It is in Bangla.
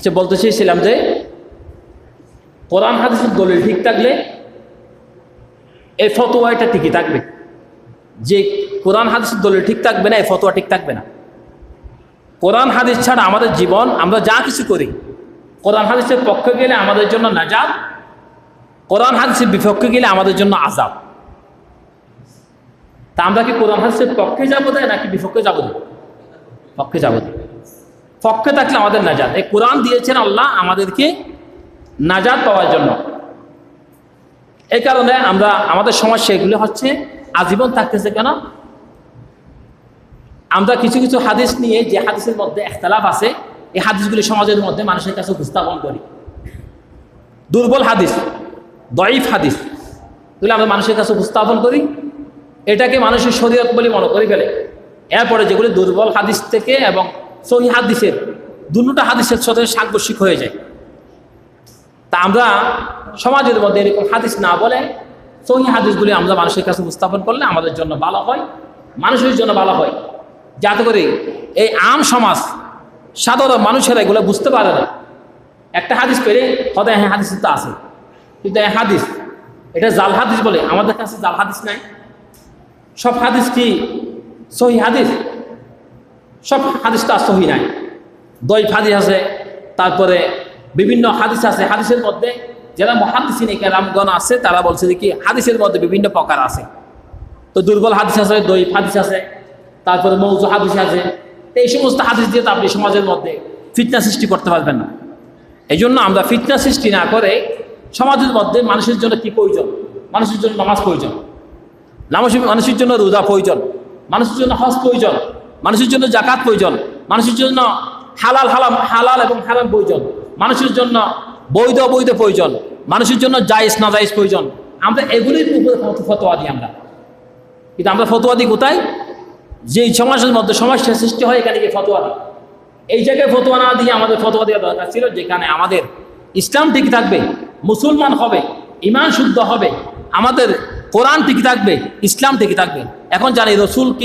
আচ্ছা বলতে চেয়েছিলাম যে কোরআন হাদিসের দলিল ঠিক থাকলে এই ফতোয়া এটা ঠিকই থাকবে। যে কোরআন হাদিসের দলিল ঠিক থাকবে না, এই ফতোয়া ঠিক থাকবে না। কোরআন হাদিস ছাড়া আমাদের জীবন, আমরা যা কিছু করি, কোরআন হাদিসের পক্ষে গেলে আমাদের জন্য নাজাব, কোরআন হাদিসের বিপক্ষে গেলে আমাদের জন্য আজাব তা আমরা কি কোরআন হাদিসের পক্ষে যাব দেয় নাকি বিপক্ষে যাব দেয় পক্ষে যাব দেয় পক্ষে থাকলে আমাদের নাজাদ এই কোরআন দিয়েছেন আল্লাহ আমাদেরকে নাজাদ পাওয়ার জন্য। এই কারণে আমরা, আমাদের সমস্যা এগুলো হচ্ছে আজীবন থাকতেছে কেন? আমরা কিছু কিছু হাদিস নিয়ে যে হাদিসের মধ্যে একতলাফ আছে, এই হাদিসগুলি সমাজের মধ্যে মানুষের কাছে উপস্থাপন করি। দুর্বল হাদিস, দয়ীফ হাদিস, এগুলো আমরা মানুষের কাছে উপস্থাপন করি। এটাকে মানুষের শরীয়ত বলে মনে করে ফেলে। এরপরে যেগুলি দুর্বল হাদিস থেকে এবং সহি হাদিসের, দুটা হাদিসের সাথে সাংঘর্ষিক হয়ে যায়। তা আমরা সমাজের মধ্যে এরকম হাদিস না বলে সহি হাদিসগুলি আমরা মানুষের কাছে উপস্থাপন করলে আমাদের জন্য ভালো হয়, মানুষের জন্য ভালো হয়। যাতে করে এই আম সমাজ, সাধারণ মানুষেরা এগুলো বুঝতে পারে না। একটা হাদিস পেরে হয়তো হ্যাঁ হাদিস তো আছে। কিন্তু এই হাদিস, এটা জাল হাদিস বলে আমাদের কাছে জাল হাদিস নাই। সব হাদিস কি সহি হাদিস? সব হাদিস তো সহি নাই। দই হাদিস আছে, তারপরে বিভিন্ন হাদিস আছে। হাদিসের মধ্যে যারা মহাদিসিন রামগণ আছে, তারা বলছে যে কি, হাদিসের মধ্যে বিভিন্ন প্রকার আছে। তো দুর্বল হাদিস আছে দই হাদিস আছে, তারপরে মৌজু হাদিস আছে। এই সমস্ত হাদিস দিয়ে তো আপনি সমাজের মধ্যে ফিটনেস সৃষ্টি করতে পারবেন না। এই জন্য আমরা ফিটনেস সৃষ্টি না করে সমাজের মধ্যে মানুষের জন্য কি প্রয়োজন? মানুষের জন্য নামাজ প্রয়োজন। মানুষের জন্য রোজা প্রয়োজন। মানুষের জন্য হজ প্রয়োজন। মানুষের জন্য জাকাত প্রয়োজন, মানুষের জন্য হালাল, হালাম, হালাল এবং হারাম প্রয়োজন, মানুষের জন্য বৈধ, অবৈধ প্রয়োজন, মানুষের জন্য জায়েজ না জায়েজ প্রয়োজন। আমরা এগুলির উপরে ফতোয়া দিই আমরা। কিন্তু আমরা ফতোয়া দিই কোথায়? যে সমাজের মধ্যে সমস্যা সৃষ্টি হয়, এখানে গিয়ে ফতোয়া দিই। এই জায়গায় ফতোয়া না দিয়ে আমাদের ফতোয়া দেওয়া দরকার ছিল, যেখানে আমাদের ইসলাম ঠিক থাকবে, মুসলমান হবে ইমান শুদ্ধ হবে, আমাদের কোরআন ঠিক থাকবে, ইসলাম ঠিক থাকবে। এখন জানি রসুল কি